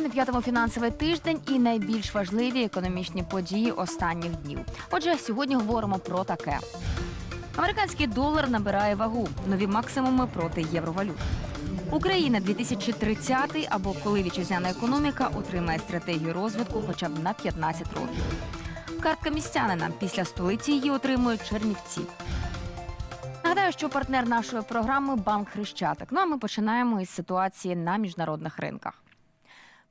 На п'ятому фінансовий тиждень і найбільш важливі економічні події останніх днів. Отже, сьогодні говоримо про таке: американський долар набирає вагу, нові максимуми проти євровалют. Україна 2030 або коли вітчизняна економіка отримає стратегію розвитку хоча б на 15 років. Картка містянина після столиці її отримують Чернівці. Нагадаю, що партнер нашої програми Банк Хрещатик. Ну а ми починаємо із ситуації на міжнародних ринках.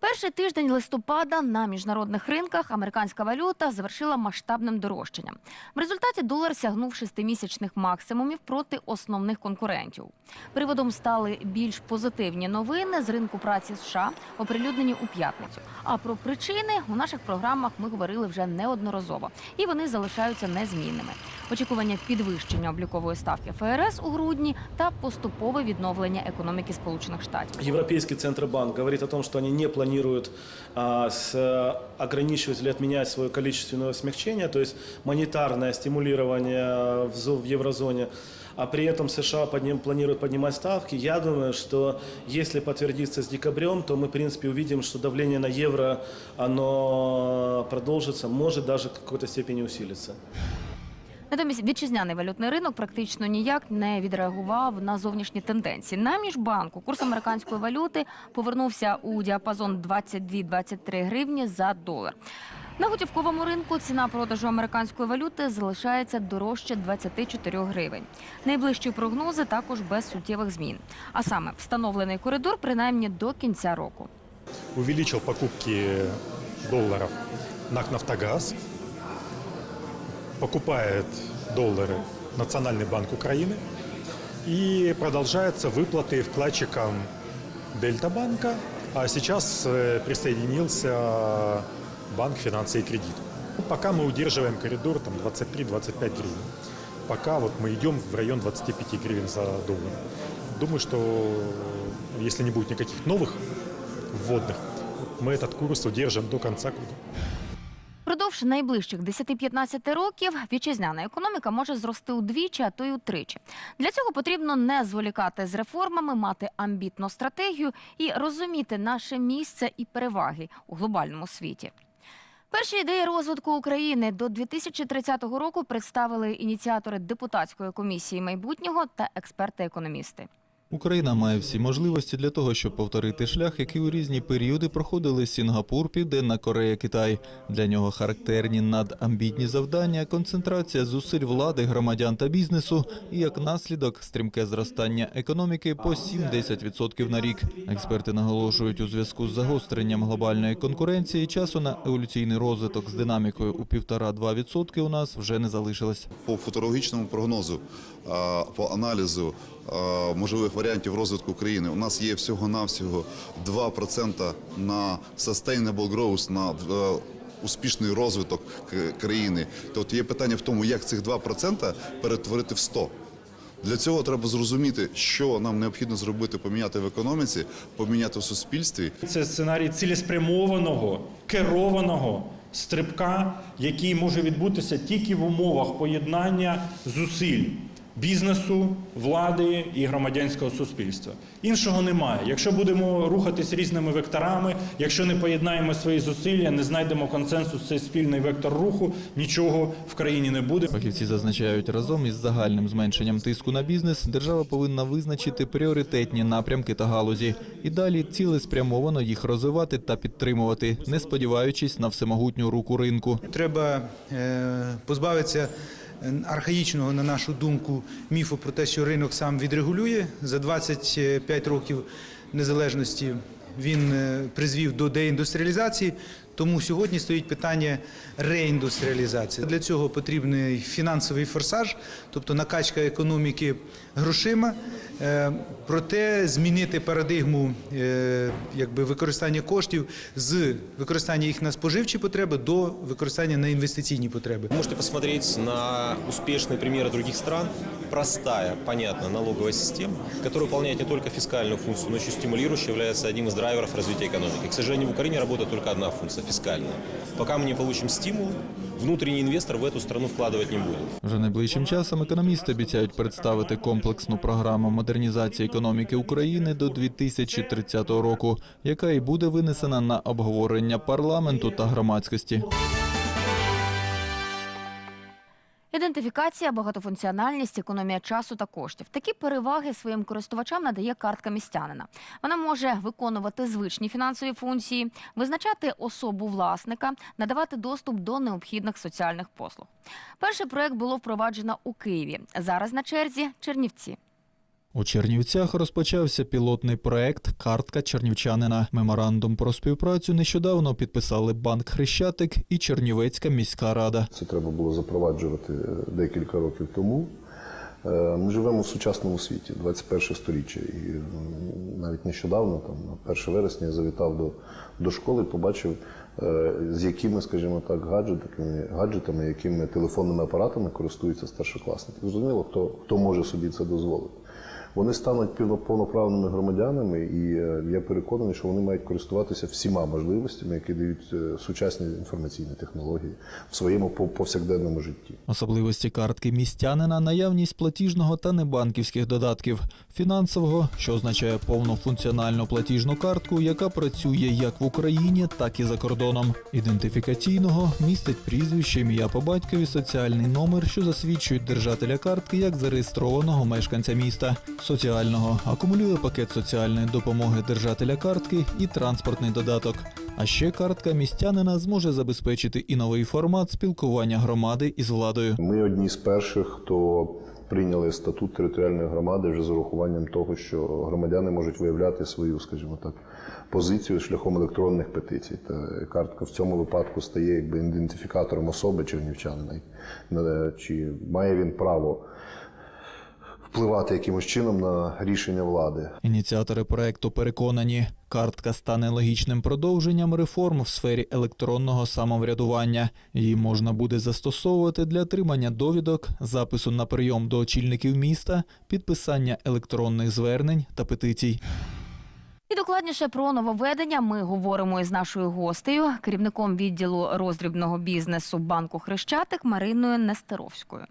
Перший тиждень листопада на міжнародних ринках американська валюта завершила масштабним дорожчанням. В результаті долар сягнув шестимісячних максимумів проти основних конкурентів. Приводом стали більш позитивні новини з ринку праці США, оприлюднені у п'ятницю. А про причини у наших програмах ми говорили вже неодноразово, і вони залишаються незмінними Очікування підвищення облікової ставки ФРС у грудні та поступове відновлення економіки Сполучених Штатів. Европейский Центробанк говорит о том, что они не планируют а, с, э, ограничивать или отменять свое количественное смягчение, то есть монетарное стимулирование в, зо- в еврозоне, а при этом США подним, планируют поднимать ставки. Я думаю, что если подтвердится с декабрем, то мы, в принципе, увидим, что давление на евро, оно продолжится, может даже в какой-то степени усилиться. Натомість вітчизняний валютний ринок практично ніяк не відреагував на зовнішні тенденції. На міжбанку курс американської валюти повернувся у діапазон 22-23 гривні за долар. На готівковому ринку ціна продажу американської валюти залишається дорожче 24 гривень. Найближчі прогнози також без суттєвих змін. А саме встановлений коридор принаймні до кінця року. увеличил покупки долларов НАК «Нафтогаз», покупает доллары Национальный банк Украины и продолжаются выплаты вкладчикам Дельта банка, а сейчас э, присоединился банк финансы и кредит. Пока мы удерживаем коридор там 23-25 гривен. Пока вот мы идем в район 25 гривен за доллар. Думаю, что если не будет никаких новых вводных, мы этот курс удержим до конца года. Впродовж найближчих 10-15 років вітчизняна економіка може зрости удвічі, а то й утричі. Для цього потрібно не зволікати з реформами, мати амбітну стратегію і розуміти наше місце і переваги у глобальному світі. Перші ідеї розвитку України до 2030 року представили ініціатори депутатської комісії майбутнього та експерти-економісти. Україна має всі можливості для того, щоб повторити шлях, який у різні періоди проходили Сінгапур, Південна Корея, Китай. Для нього характерні надамбітні завдання, концентрація зусиль влади, громадян та бізнесу, і як наслідок стрімке зростання економіки по 7-10% на рік. Експерти наголошують, у зв'язку з загостренням глобальної конкуренції часу на еволюційний розвиток з динамікою у 1,5-2% у нас вже не залишилось. по футурологічному прогнозу, по аналізу можливих варіантів розвитку країни, у нас є всього-навсього 2% на sustainable growth, на е, успішний розвиток країни. Тобто є питання в тому, як цих 2% перетворити в 100%. Для цього треба зрозуміти, що нам необхідно зробити, поміняти в економіці, поміняти в суспільстві, Це сценарій цілеспрямованого, керованого стрибка, який може відбутися тільки в умовах поєднання зусиль бізнесу, влади і громадянського суспільства. Іншого немає. Якщо будемо рухатись різними векторами, якщо не поєднаємо свої зусилля, не знайдемо консенсус, цей спільний вектор руху, нічого в країні не буде. Фахівці зазначають, разом із загальним зменшенням тиску на бізнес держава повинна визначити пріоритетні напрямки та галузі і далі цілеспрямовано їх розвивати та підтримувати, не сподіваючись на всемогутню руку ринку. Треба е, позбавитися архаїчного, на нашу думку, міфу про те, що ринок сам відрегулює. За 25 років незалежності він е, призвів до деіндустріалізації, Тому сьогодні стоїть питання реіндустріалізації. Для цього потрібний фінансовий форсаж, тобто накачка економіки грошима. Е, Проте змінити парадигму е, якби, використання коштів з використання їх на споживчі потреби до використання на інвестиційні потреби. Можете посмотреть на успешные примеры других стран. Простая, понятная налоговая система, которая выполняет не только фискальную функцию, но еще стимулирующая, является одним из драйверов развития экономики. К сожалению, в Украине работает только одна функция – фискальная. Пока мы не получим стимул, внутренний инвестор в эту страну вкладывать не будет. Вже найближчим часом економісти обіцяють представити комплексну програму модернізації економіки України до 2030 року, яка і буде винесена на обговорення парламенту та громадськості. Ідентифікація, багатофункціональність, економія часу та коштів. Такі переваги своїм користувачам надає картка містянина. Вона може виконувати звичні фінансові функції, визначати особу власника, надавати доступ до необхідних соціальних послуг. Перший проект було впроваджено у Києві. Зараз на черзі Чернівці. У Чернівцях розпочався пілотний проект Картка чернівчанина. Меморандум про співпрацю нещодавно підписали банк Хрещатик і Чернівецька міська рада. Це треба було запроваджувати е, декілька років тому. Е, Ми живемо в сучасному світі, 21 сторіччя. І навіть нещодавно, там, на 1 вересня, я завітав до, до школи, побачив, е, з якими, скажімо так, гаджетами, гаджетами, якими телефонними апаратами користуються старшокласники. Зрозуміло, хто, хто може собі це дозволити. Вони стануть повноправними громадянами, і е, я переконаний, що вони мають користуватися всіма можливостями, які дають е, сучасні інформаційні технології в своєму пов- повсякденному житті. Особливості картки містянина наявність платіжного та небанківських додатків, фінансового, що означає повну функціональну платіжну картку, яка працює як в Україні, так і за кордоном. Ідентифікаційного містить прізвище, ім'я по батькові, соціальний номер, що засвідчують держателя картки як зареєстрованого мешканця міста. Соціального акумулює пакет соціальної допомоги держателя картки і транспортний додаток. А ще картка містянина зможе забезпечити і новий формат спілкування громади із владою. Ми одні з перших, хто прийняли статут територіальної громади вже з урахуванням того, що громадяни можуть виявляти свою, скажімо так, позицію шляхом електронних петицій. Та картка в цьому випадку стає якби ідентифікатором особи чернівчанина. Е, Чи має він право впливати якимось чином на рішення влади? Ініціатори проекту переконані, картка стане логічним продовженням реформ в сфері електронного самоврядування. Її можна буде застосовувати для отримання довідок, запису на прийом до очільників міста, підписання електронних звернень та петицій. І докладніше про нововведення ми говоримо із нашою гостею, керівником відділу роздрібного бізнесу банку Хрещатик Мариною Нестеровською.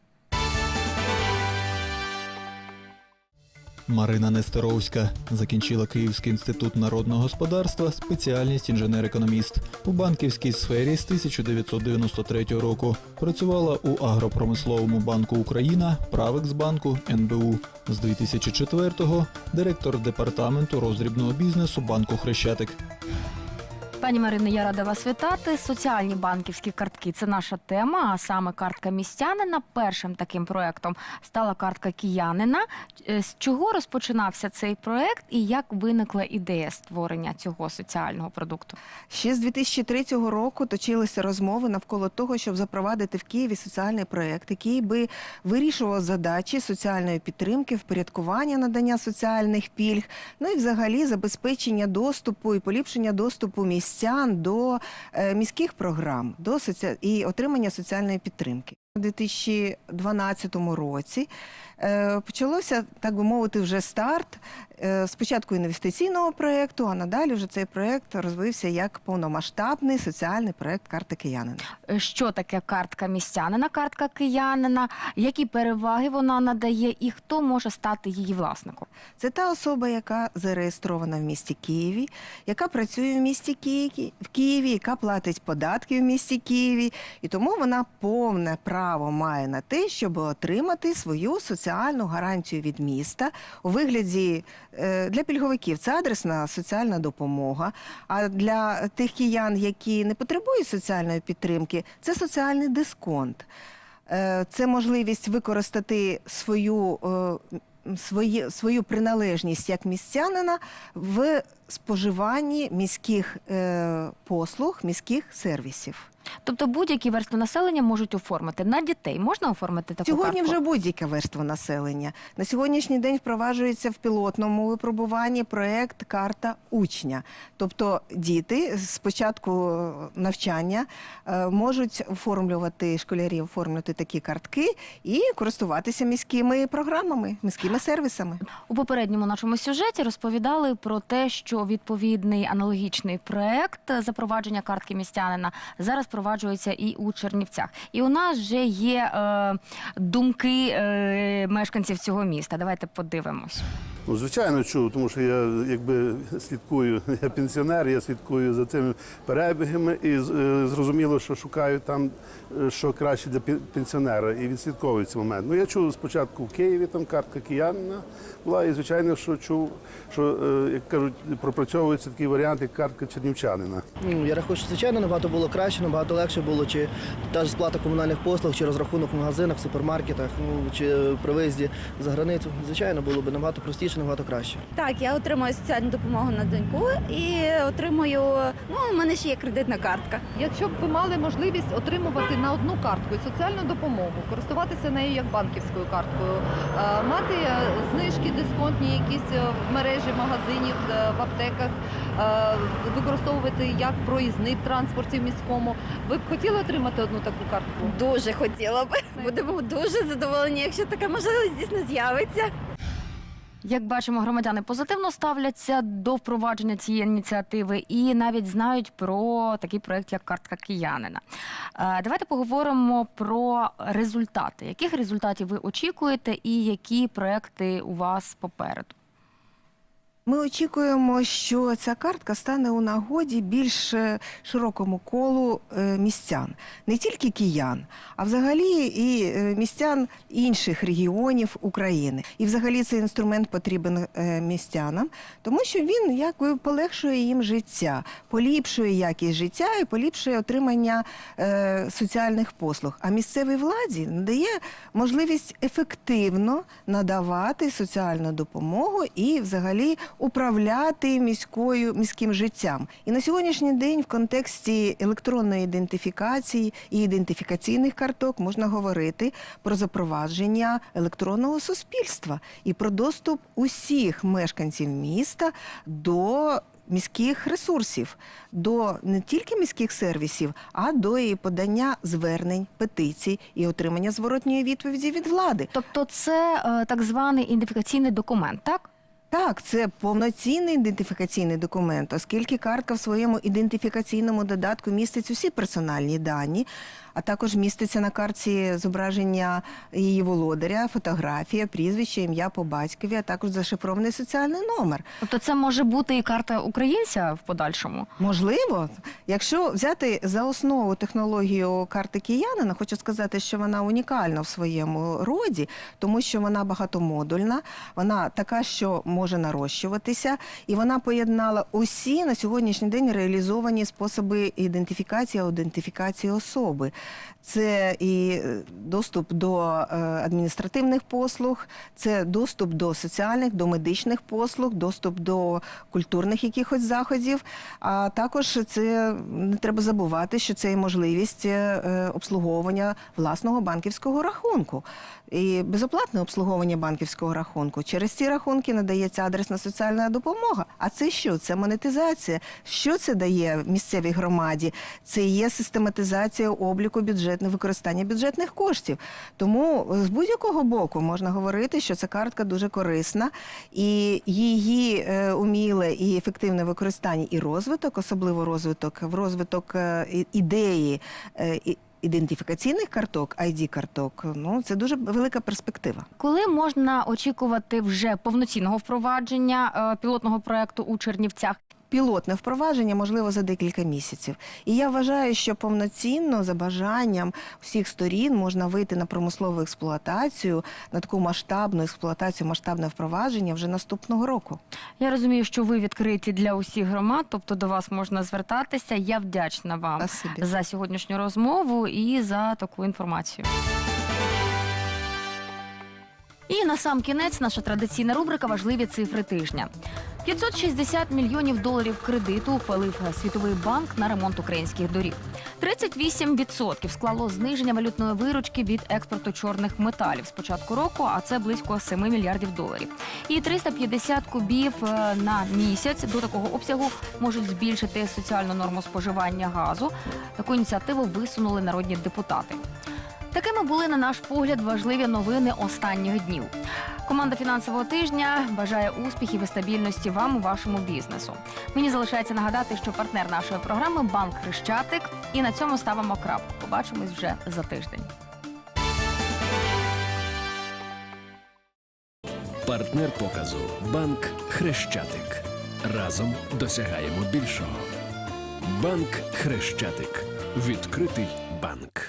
Марина Нестеровська закінчила Київський інститут народного господарства, спеціальність інженер-економіст. У банківській сфері з 1993 року працювала у агропромисловому банку Україна, Правексбанку, НБУ. З 2004-го директор департаменту роздрібного бізнесу банку Хрещатик. Пані Марино, я рада вас вітати. Соціальні банківські картки це наша тема. А саме картка містянина. Першим таким проектом стала картка киянина. Е, З чого розпочинався цей проект і як виникла ідея створення цього соціального продукту? Ще з 2003 року точилися розмови навколо того, щоб запровадити в Києві соціальний проект, який би вирішував задачі соціальної підтримки, впорядкування надання соціальних пільг, ну і взагалі забезпечення доступу і поліпшення доступу містян до е, міських програм, до соці... і отримання соціальної підтримки. У 2012 році е, почалося, так би мовити, вже старт е, спочатку інвестиційного проєкту, а надалі вже цей проєкт розвився як повномасштабний соціальний проєкт карти киянина. Е, Що таке картка містянина, картка киянина, які переваги вона надає, і хто може стати її власником? Це та особа, яка зареєстрована в місті Києві, яка працює в місті Києві, в Києві, яка платить податки в місті Києві, і тому вона повне право має на те, щоб отримати свою соціальну гарантію від міста у вигляді е, для пільговиків. Це адресна соціальна допомога. А для тих киян, які не потребують соціальної підтримки, це соціальний дисконт. Е, Це можливість використати свою е, свої, свою приналежність як містянина в споживанні міських послуг, міських сервісів. Тобто будь-які верстви населення можуть оформити. На дітей можна оформити таку Сьогодні картку? вже будь-яка верства населення. На сьогоднішній день впроваджується в пілотному випробуванні проект Карта учня. Тобто діти з початку е, навчання е, можуть оформлювати школярі, оформлювати такі картки і користуватися міськими програмами, міськими сервісами. У попередньому нашому сюжеті розповідали про те, що відповідний аналогічний проект запровадження картки містянина зараз впроваджується і у Чернівцях. І у нас вже є е, думки е, мешканців цього міста. Давайте подивимось. Ну, звичайно, чув, тому що я якби слідкую, я пенсіонер, я слідкую за цими перебігами і е, зрозуміло, що шукаю там, е, що краще для пенсіонера, і відслідковую цей момент. Ну я чув спочатку в Києві там картка киянина була, і звичайно, що чув, що е, як кажуть, пропрацьовується такий варіант, як картка чернівчанина. Ну, я рахую, що звичайно набагато було краще, набагато легше було, чи та ж сплата комунальних послуг, чи розрахунок в магазинах, супермаркетах, ну чи при виїзді за границю. Звичайно, було б набагато простіше, набагато краще. Так, я отримую соціальну допомогу на доньку і отримую. Ну, у мене ще є кредитна картка. Якщо б ви мали можливість отримувати на одну картку і соціальну допомогу, користуватися нею як банківською карткою, е, мати е, знижки дисконтні якісь е, в мережі магазинів, в аптеках, використовувати як проїзний в транспорті міському, ви б хотіли отримати одну таку картку? Дуже хотіла би. Будемо дуже задоволені, якщо така можливість дійсно з'явиться. Як бачимо, громадяни позитивно ставляться до впровадження цієї ініціативи і навіть знають про такий проект, як картка киянина. Е, Давайте поговоримо про результати. Яких результатів ви очікуєте, і які проекти у вас попереду? Ми очікуємо, що ця картка стане у нагоді більш е, широкому колу е, містян, не тільки киян, а взагалі і е, містян інших регіонів України. І взагалі цей інструмент потрібен містянам, тому що він якби полегшує їм життя, поліпшує якість життя і поліпшує отримання соціальних послуг. А місцевій владі надає можливість ефективно надавати соціальну допомогу і взагалі управляти міською міським життям. І на сьогоднішній день в контексті електронної ідентифікації і ідентифікаційних карток можна говорити про запровадження електронного суспільства і про доступ усіх мешканців міста до міських ресурсів, до не тільки міських сервісів, а до і подання звернень, петицій і отримання зворотньої відповіді від влади. Тобто, це е, так званий ідентифікаційний документ, так? Так, це повноцінний ідентифікаційний документ, оскільки картка в своєму ідентифікаційному додатку містить усі персональні дані, а також міститься на картці зображення її володаря, фотографія, прізвище, ім'я по батькові, а також зашифрований соціальний номер. Тобто, це може бути і карта українця в подальшому. Можливо, якщо взяти за основу технологію карти киянина, хочу сказати, що вона унікальна в своєму роді, тому що вона багатомодульна, вона така, що може нарощуватися, і вона поєднала усі на сьогоднішній день реалізовані способи ідентифікації, аутентифікації особи. Це і е, доступ до е, адміністративних послуг, це доступ до соціальних, до медичних послуг, доступ до культурних якихось заходів. А також це не треба забувати, що це і можливість е, обслуговування власного банківського рахунку. І безоплатне обслуговування банківського рахунку. Через ці рахунки надається адресна соціальна допомога. А це що? Це монетизація. Що це дає місцевій громаді? Це є систематизація обліку бюджетних використання бюджетних коштів. Тому з будь-якого боку можна говорити, що ця картка дуже корисна, і її е, уміле і ефективне використання і розвиток, особливо розвиток в розвиток е, ідеї. е, Ідентифікаційних карток, ID-карток, ну це дуже велика перспектива. Коли можна очікувати вже повноцінного впровадження е, пілотного проекту у Чернівцях? Пілотне впровадження можливо за декілька місяців. І я вважаю, що повноцінно за бажанням всіх сторін можна вийти на промислову експлуатацію, на таку масштабну експлуатацію, масштабне впровадження вже наступного року. Я розумію, що ви відкриті для усіх громад, тобто до вас можна звертатися. Я вдячна вам Спасибі. за сьогоднішню розмову і за таку інформацію. І на сам кінець наша традиційна рубрика Важливі цифри тижня. 560 мільйонів доларів кредиту ухвалив Світовий банк на ремонт українських доріг. 38% склало зниження валютної виручки від експорту чорних металів з початку року, а це близько 7 мільярдів доларів. І 350 кубів е, на місяць до такого обсягу можуть збільшити соціальну норму споживання газу. Таку ініціативу висунули народні депутати. Такими були, на наш погляд, важливі новини останніх днів. Команда фінансового тижня бажає успіхів і стабільності вам у вашому бізнесу. Мені залишається нагадати, що партнер нашої програми банк Хрещатик. І на цьому ставимо крапку. Побачимось вже за тиждень. Партнер показу Банк Хрещатик. Разом досягаємо більшого. Банк Хрещатик. Відкритий банк.